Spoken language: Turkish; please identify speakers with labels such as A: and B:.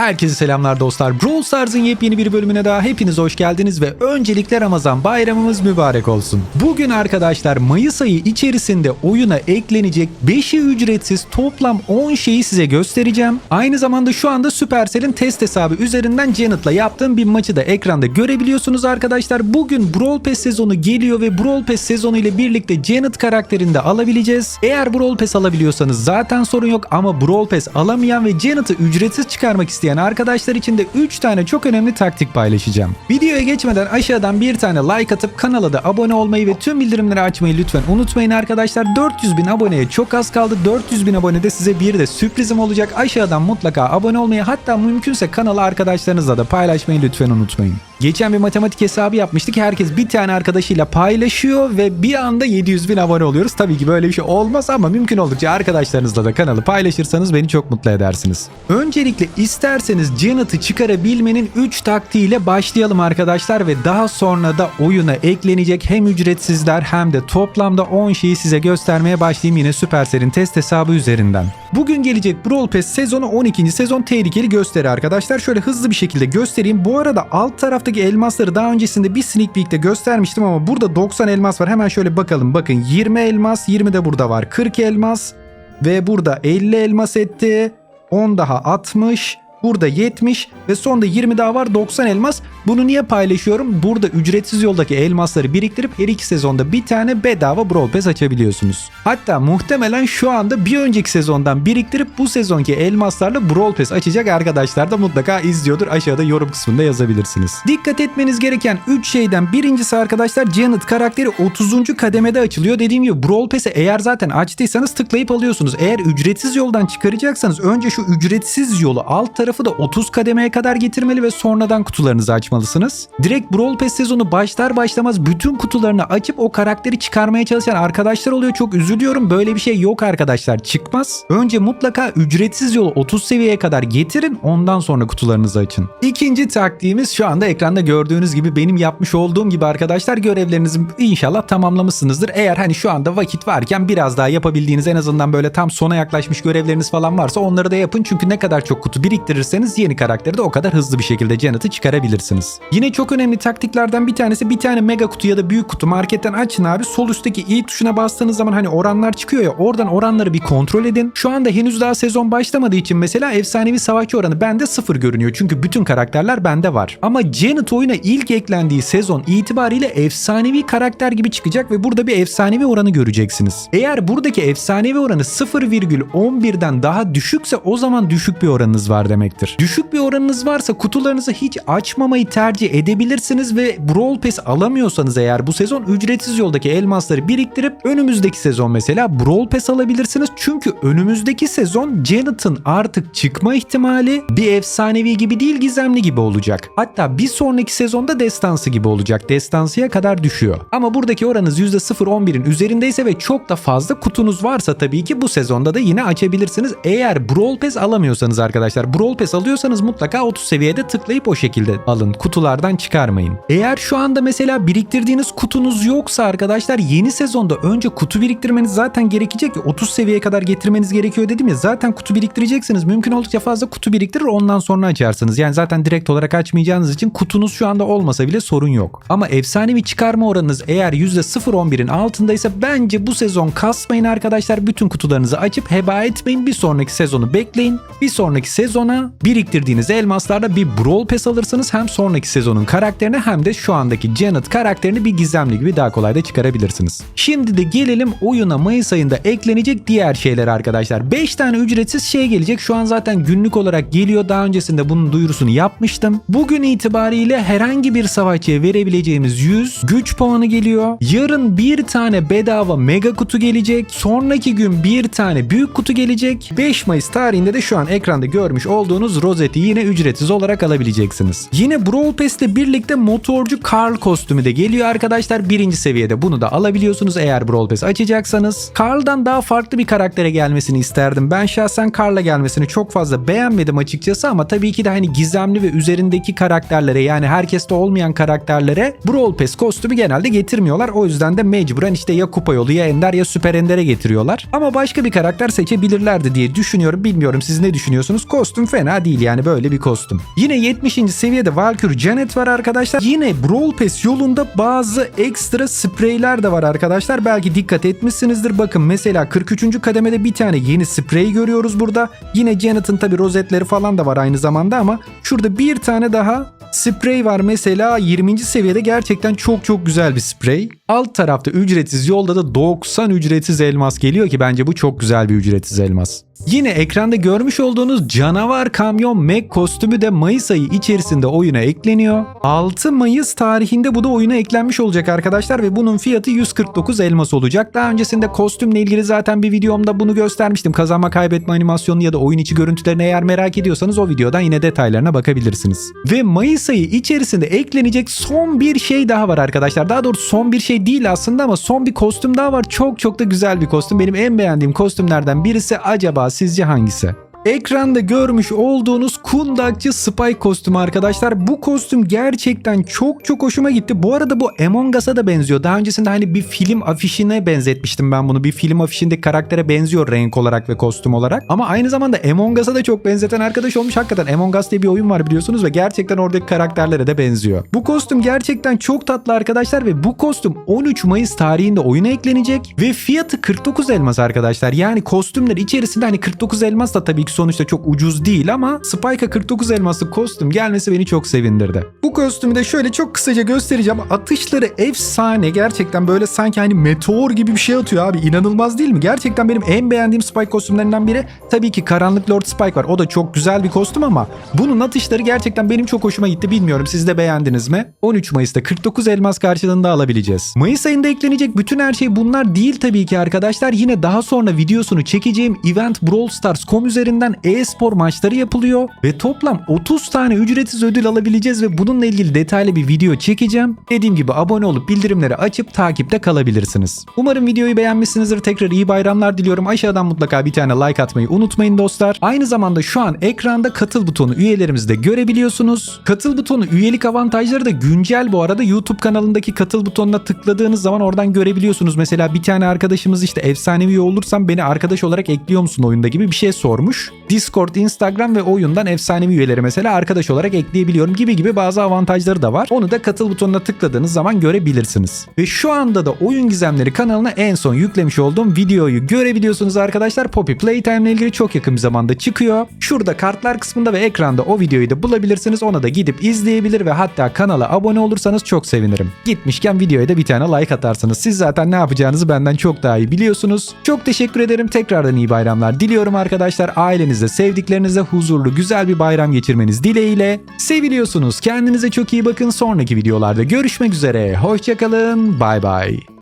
A: Herkese selamlar dostlar. Brawl Stars'ın yepyeni bir bölümüne daha hepiniz hoş geldiniz ve öncelikle Ramazan bayramımız mübarek olsun. Bugün arkadaşlar Mayıs ayı içerisinde oyuna eklenecek 5'i ücretsiz toplam 10 şeyi size göstereceğim. Aynı zamanda şu anda Supercell'in test hesabı üzerinden Janet'la yaptığım bir maçı da ekranda görebiliyorsunuz arkadaşlar. Bugün Brawl Pass sezonu geliyor ve Brawl Pass sezonu ile birlikte Janet karakterini de alabileceğiz. Eğer Brawl Pass alabiliyorsanız zaten sorun yok ama Brawl Pass alamayan ve Janet'ı ücretsiz çıkarmak isteyen arkadaşlar için de 3 tane çok önemli taktik paylaşacağım. Videoya geçmeden aşağıdan bir tane like atıp kanala da abone olmayı ve tüm bildirimleri açmayı lütfen unutmayın arkadaşlar. 400 bin aboneye çok az kaldı. 400 bin abonede size bir de sürprizim olacak. Aşağıdan mutlaka abone olmayı hatta mümkünse kanalı arkadaşlarınızla da paylaşmayı lütfen unutmayın. Geçen bir matematik hesabı yapmıştık. Herkes bir tane arkadaşıyla paylaşıyor ve bir anda 700 bin abone oluyoruz. Tabii ki böyle bir şey olmaz ama mümkün oldukça arkadaşlarınızla da kanalı paylaşırsanız beni çok mutlu edersiniz. Öncelikle isterseniz Janet'ı çıkarabilmenin 3 taktiğiyle başlayalım arkadaşlar ve daha sonra da oyuna eklenecek hem ücretsizler hem de toplamda 10 şeyi size göstermeye başlayayım yine Supercell'in test hesabı üzerinden. Bugün gelecek Brawl Pass sezonu 12. sezon tehlikeli gösteri arkadaşlar. Şöyle hızlı bir şekilde göstereyim. Bu arada alt taraftaki elmasları daha öncesinde bir sneak peek'te göstermiştim ama burada 90 elmas var. Hemen şöyle bakalım. Bakın 20 elmas, 20 de burada var. 40 elmas ve burada 50 elmas etti. 10 daha 60. Burada 70 ve sonda 20 daha var 90 elmas. Bunu niye paylaşıyorum? Burada ücretsiz yoldaki elmasları biriktirip her iki sezonda bir tane bedava Brawl Pass açabiliyorsunuz. Hatta muhtemelen şu anda bir önceki sezondan biriktirip bu sezonki elmaslarla Brawl Pass açacak arkadaşlar da mutlaka izliyordur. Aşağıda yorum kısmında yazabilirsiniz. Dikkat etmeniz gereken 3 şeyden birincisi arkadaşlar Janet karakteri 30. kademede açılıyor. Dediğim gibi Brawl Pass'i eğer zaten açtıysanız tıklayıp alıyorsunuz. Eğer ücretsiz yoldan çıkaracaksanız önce şu ücretsiz yolu alt tarafı da 30 kademeye kadar getirmeli ve sonradan kutularınızı açmalısınız. Direkt Brawl Pass sezonu başlar başlamaz bütün kutularını açıp o karakteri çıkarmaya çalışan arkadaşlar oluyor. Çok üzülüyorum. Böyle bir şey yok arkadaşlar. Çıkmaz. Önce mutlaka ücretsiz yolu 30 seviyeye kadar getirin. Ondan sonra kutularınızı açın. İkinci taktiğimiz şu anda ekranda gördüğünüz gibi benim yapmış olduğum gibi arkadaşlar görevlerinizi inşallah tamamlamışsınızdır. Eğer hani şu anda vakit varken biraz daha yapabildiğiniz en azından böyle tam sona yaklaşmış görevleriniz falan varsa onları da yapın. Çünkü ne kadar çok kutu biriktirirseniz yeni karakteri de o kadar hızlı bir şekilde Janet'ı çıkarabilirsiniz. Yine çok önemli taktiklerden bir tanesi bir tane mega kutu ya da büyük kutu marketten açın abi. Sol üstteki i tuşuna bastığınız zaman hani oranlar çıkıyor ya oradan oranları bir kontrol edin. Şu anda henüz daha sezon başlamadığı için mesela efsanevi savaşçı oranı bende sıfır görünüyor. Çünkü bütün karakterler bende var. Ama Janet oyuna ilk eklendiği sezon itibariyle efsanevi karakter gibi çıkacak ve burada bir efsanevi oranı göreceksiniz. Eğer buradaki efsanevi oranı 0,11'den daha düşükse o zaman düşük bir oranınız var demektir. Düşük bir oranınız varsa kutularınızı hiç açmamayı tercih edebilirsiniz ve Brawl Pass alamıyorsanız eğer bu sezon ücretsiz yoldaki elmasları biriktirip önümüzdeki sezon mesela Brawl Pass alabilirsiniz. Çünkü önümüzdeki sezon Janet'ın artık çıkma ihtimali bir efsanevi gibi değil gizemli gibi olacak. Hatta bir sonraki sezonda destansı gibi olacak. Destansıya kadar düşüyor. Ama buradaki oranınız %0.11'in üzerindeyse ve çok da fazla kutunuz varsa tabii ki bu sezonda da yine açabilirsiniz. Eğer Brawl Pass alamıyorsanız arkadaşlar Brawl Pass alıyorsanız mutlaka 30 seviyede tıklayıp o şekilde alın. Kutulardan çıkarmayın. Eğer şu anda mesela biriktirdiğiniz kutunuz yoksa arkadaşlar yeni sezonda önce kutu biriktirmeniz zaten gerekecek. 30 seviyeye kadar getirmeniz gerekiyor dedim ya. Zaten kutu biriktireceksiniz. Mümkün oldukça fazla kutu biriktirir ondan sonra açarsınız. Yani zaten direkt olarak açmayacağınız için kutunuz şu anda olmasa bile sorun yok. Ama efsanevi çıkarma oranınız eğer %0.11'in altındaysa bence bu sezon kasmayın arkadaşlar. Bütün kutularınızı açıp heba etmeyin. Bir sonraki sezonu bekleyin. Bir sonraki sezona biriktirdiğiniz elmaslarla bir Brawl Pass alırsınız. Hem sonraki sezonun karakterini hem de şu andaki Janet karakterini bir gizemli gibi daha kolay da çıkarabilirsiniz. Şimdi de gelelim oyuna Mayıs ayında eklenecek diğer şeyler arkadaşlar. 5 tane ücretsiz şey gelecek. Şu an zaten günlük olarak geliyor. Daha öncesinde bunun duyurusunu yapmıştım. Bugün itibariyle herhangi bir savaşçıya verebileceğimiz 100 güç puanı geliyor. Yarın bir tane bedava mega kutu gelecek. Sonraki gün bir tane büyük kutu gelecek. 5 Mayıs tarihinde de şu an ekranda görmüş olduğunuz rozeti yine ücretsiz olarak alabileceksiniz. Yine Brawl Pass ile birlikte motorcu Carl kostümü de geliyor arkadaşlar. Birinci seviyede bunu da alabiliyorsunuz eğer Brawl Pass açacaksanız. Carl'dan daha farklı bir karaktere gelmesini isterdim. Ben şahsen Carl'a gelmesini çok fazla beğenmedim açıkçası ama tabii ki de hani gizemli ve üzerindeki karakterlere yani herkeste olmayan karakterlere Brawl Pass kostümü genelde getirmiyorlar. O yüzden de mecburen işte ya kupa yolu ya ender ya süper endere getiriyorlar. Ama başka bir karakter seçebilirlerdi diye düşünüyorum. Bilmiyorum siz ne düşünüyorsunuz? Kostüm fena Fena değil yani böyle bir kostüm. Yine 70. seviyede Valkyrie Janet var arkadaşlar. Yine Brawl Pass yolunda bazı ekstra spreyler de var arkadaşlar. Belki dikkat etmişsinizdir. Bakın mesela 43. kademede bir tane yeni sprey görüyoruz burada. Yine Janet'ın tabi rozetleri falan da var aynı zamanda ama şurada bir tane daha sprey var mesela 20. seviyede gerçekten çok çok güzel bir sprey. Alt tarafta ücretsiz yolda da 90 ücretsiz elmas geliyor ki bence bu çok güzel bir ücretsiz elmas. Yine ekranda görmüş olduğunuz canavar kamyon Mac kostümü de Mayıs ayı içerisinde oyuna ekleniyor. 6 Mayıs tarihinde bu da oyuna eklenmiş olacak arkadaşlar ve bunun fiyatı 149 elmas olacak. Daha öncesinde kostümle ilgili zaten bir videomda bunu göstermiştim. Kazanma kaybetme animasyonu ya da oyun içi görüntülerini eğer merak ediyorsanız o videodan yine detaylarına bakabilirsiniz. Ve Mayıs ayı içerisinde eklenecek son bir şey daha var arkadaşlar. Daha doğrusu son bir şey değil aslında ama son bir kostüm daha var. Çok çok da güzel bir kostüm. Benim en beğendiğim kostümlerden birisi acaba sizce hangisi? Ekranda görmüş olduğunuz kundakçı Spy kostümü arkadaşlar. Bu kostüm gerçekten çok çok hoşuma gitti. Bu arada bu Among Us'a da benziyor. Daha öncesinde hani bir film afişine benzetmiştim ben bunu. Bir film afişindeki karaktere benziyor renk olarak ve kostüm olarak. Ama aynı zamanda Among Us'a da çok benzeten arkadaş olmuş. Hakikaten Among Us diye bir oyun var biliyorsunuz ve gerçekten oradaki karakterlere de benziyor. Bu kostüm gerçekten çok tatlı arkadaşlar ve bu kostüm 13 Mayıs tarihinde oyuna eklenecek ve fiyatı 49 elmas arkadaşlar. Yani kostümler içerisinde hani 49 elmas da tabii sonuçta çok ucuz değil ama Spike'a 49 elmaslı kostüm gelmesi beni çok sevindirdi. Bu kostümü de şöyle çok kısaca göstereceğim. Atışları efsane. Gerçekten böyle sanki hani meteor gibi bir şey atıyor abi. İnanılmaz değil mi? Gerçekten benim en beğendiğim Spike kostümlerinden biri. Tabii ki Karanlık Lord Spike var. O da çok güzel bir kostüm ama bunun atışları gerçekten benim çok hoşuma gitti. Bilmiyorum siz de beğendiniz mi? 13 Mayıs'ta 49 elmas karşılığında alabileceğiz. Mayıs ayında eklenecek bütün her şey bunlar değil tabii ki arkadaşlar. Yine daha sonra videosunu çekeceğim Event Brawl Stars.com üzerinden e-spor maçları yapılıyor ve toplam 30 tane ücretsiz ödül alabileceğiz ve bununla ilgili detaylı bir video çekeceğim. Dediğim gibi abone olup bildirimleri açıp takipte kalabilirsiniz. Umarım videoyu beğenmişsinizdir. Tekrar iyi bayramlar diliyorum. Aşağıdan mutlaka bir tane like atmayı unutmayın dostlar. Aynı zamanda şu an ekranda katıl butonu üyelerimizi de görebiliyorsunuz. Katıl butonu üyelik avantajları da güncel bu arada. YouTube kanalındaki katıl butonuna tıkladığınız zaman oradan görebiliyorsunuz. Mesela bir tane arkadaşımız işte efsanevi üye olursam beni arkadaş olarak ekliyor musun oyunda gibi bir şey sormuş. Discord, Instagram ve oyundan efsanevi üyeleri mesela arkadaş olarak ekleyebiliyorum gibi gibi bazı avantajları da var. Onu da katıl butonuna tıkladığınız zaman görebilirsiniz. Ve şu anda da Oyun Gizemleri kanalına en son yüklemiş olduğum videoyu görebiliyorsunuz arkadaşlar. Poppy Playtime ile ilgili çok yakın bir zamanda çıkıyor. Şurada kartlar kısmında ve ekranda o videoyu da bulabilirsiniz. Ona da gidip izleyebilir ve hatta kanala abone olursanız çok sevinirim. Gitmişken videoya da bir tane like atarsınız. Siz zaten ne yapacağınızı benden çok daha iyi biliyorsunuz. Çok teşekkür ederim. Tekrardan iyi bayramlar diliyorum arkadaşlar. Ailenizle, sevdiklerinizle huzurlu, güzel bir bayram geçirmeniz dileğiyle. Seviliyorsunuz. Kendinize çok iyi bakın. Sonraki videolarda görüşmek üzere. Hoşçakalın. Bay bay.